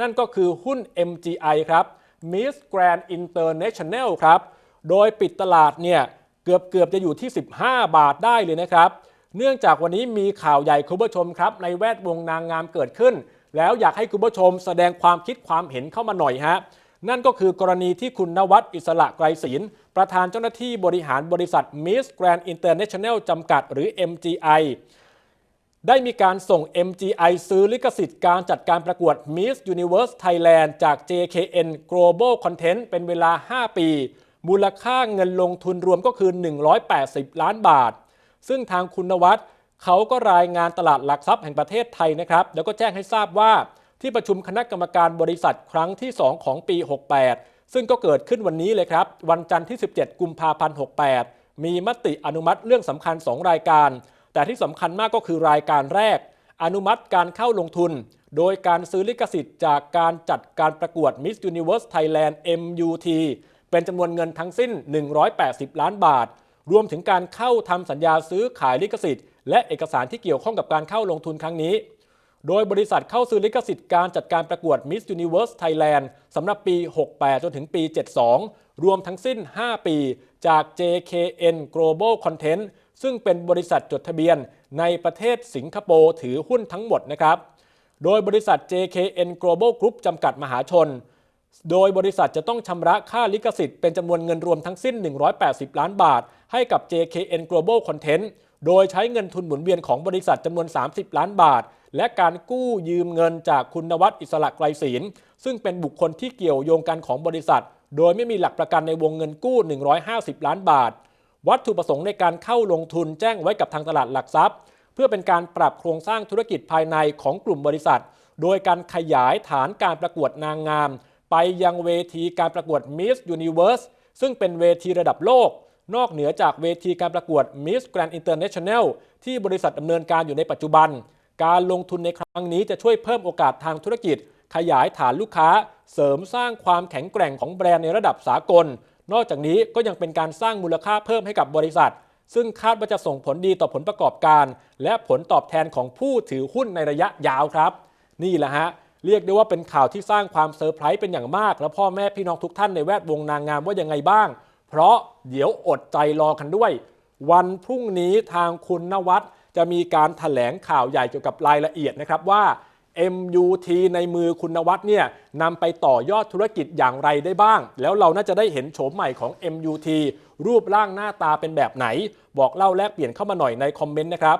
นั่นก็คือหุ้น MGI ครับ Miss Grand International ครับ โดยปิดตลาดเนี่ยเกือบเกือบจะอยู่ที่ 15 บาทได้เลยนะครับ เนื่องจากวันนี้มีข่าวใหญ่คุณผู้ชมครับ ในแวดวงนางงามเกิดขึ้น แล้วอยากให้คุณผู้ชมแสดงความคิดความเห็นเข้ามาหน่อยฮะนั่นก็คือกรณีที่คุณนวัดอิสระไกรศิลป์ประธานเจ้าหน้าที่บริหารบริษัท Miss Grand International จำกัดหรือ MGI ได้มีการส่ง MGI ซื้อลิขสิทธิ์การจัดการประกวด Miss Universe Thailand จาก JKN Global Content เป็นเวลา 5 ปี มูลค่าเงินลงทุนรวมก็คือ 180 ล้านบาท ซึ่งทางคุณนวัดเขาก็รายงานตลาดหลักทรัพย์แห่งประเทศไทยนะครับ แล้วก็แจ้งให้ทราบว่าที่ประชุมคณะกรรมการบริษัทครั้งที่ 2 ของปี 68 ซึ่งก็เกิดขึ้นวันนี้เลยครับ วันจันทร์ที่ 17 กุมภาพันธ์ 68 มีมติอนุมัติเรื่องสำคัญ 2 รายการ แต่ที่สำคัญมากก็คือรายการแรก อนุมัติการเข้าลงทุน โดยการซื้อลิขสิทธิ์จากการจัดการประกวด Miss Universe Thailand MUT เป็นจำนวนเงินทั้งสิ้น 180 ล้านบาท รวมถึงการเข้าทำสัญญาซื้อขายลิขสิทธิ์และเอกสารที่เกี่ยวข้องกับการเข้าลงทุนครั้งนี้ โดยบริษัทเข้าซื้อลิขสิทธิ์การจัดการประกวด Miss Universe Thailand สำหรับปี 68 จนถึงปี 72 รวมทั้งสิ้น 5 ปี จาก JKN Global Content ซึ่งเป็นบริษัทจดทะเบียนในประเทศสิงคโปร์ถือหุ้นทั้งหมดนะครับ โดยบริษัท JKN Global Group จำกัดมหาชน โดยบริษัทจะต้องชำระค่าลิขสิทธิ์เป็นจำนวนเงินรวมทั้งสิ้น 180 ล้านบาท ให้กับ JKN Global Content โดยใช้เงินทุนหมุนเวียนของบริษัทจำนวน 30 ล้านบาท และการกู้ยืมเงินจากคุณนวัดอิสระไกรศีลซึ่งเป็นบุคคลที่เกี่ยวโยงกันของบริษัท โดยไม่มีหลักประกันในวงเงินกู้ 150 ล้านบาท วัตถุประสงค์ในการเข้าลงทุนแจ้งไว้กับทางตลาดหลักทรัพย์ เพื่อเป็นการปรับโครงสร้างธุรกิจภายในของกลุ่มบริษัท โดยการขยายฐานการประกวดนางงาม ไปยังเวทีการประกวด Miss Universe ซึ่งเป็นเวทีระดับโลก นอกเหนือจากเวทีการประกวด Miss Grand International ที่บริษัทดำเนินการอยู่ในปัจจุบัน การลงทุนในครั้งนี้จะช่วยเพิ่มโอกาสทางธุรกิจ ขยายฐานลูกค้า เสริมสร้างความแข็งแกร่งของแบรนด์ในระดับสากล นอกจากนี้ก็ยังเป็นการสร้างมูลค่าเพิ่มให้กับบริษัท ซึ่งคาดว่าจะส่งผลดีต่อผลประกอบการ และผลตอบแทนของผู้ถือหุ้นในระยะยาวครับ นี่แหละฮะเรียกได้ว่าเป็นข่าวที่สร้างความเซอร์ไพรส์เป็นอย่างมาก แล้วพ่อแม่พี่น้องทุกท่านในแวดวงนางงามว่ายังไงบ้าง เพราะเดี๋ยวอดใจรอกันด้วย วันพรุ่งนี้ทางคุณนวัดจะมีการถแถลงข่าวใหญ่เกี่ยวกับรายละเอียดนะครับว่า MUT ในมือคุณนวัดเนี่ยนำไปต่อยอดธุรกิจอย่างไรได้บ้าง แล้วเราน่าจะได้เห็นโฉมใหม่ของ MUT รูปร่างหน้าตาเป็นแบบไหน บอกเล่าแลกเปลี่ยนเข้ามาหน่อยในคอมเมนต์นะครับ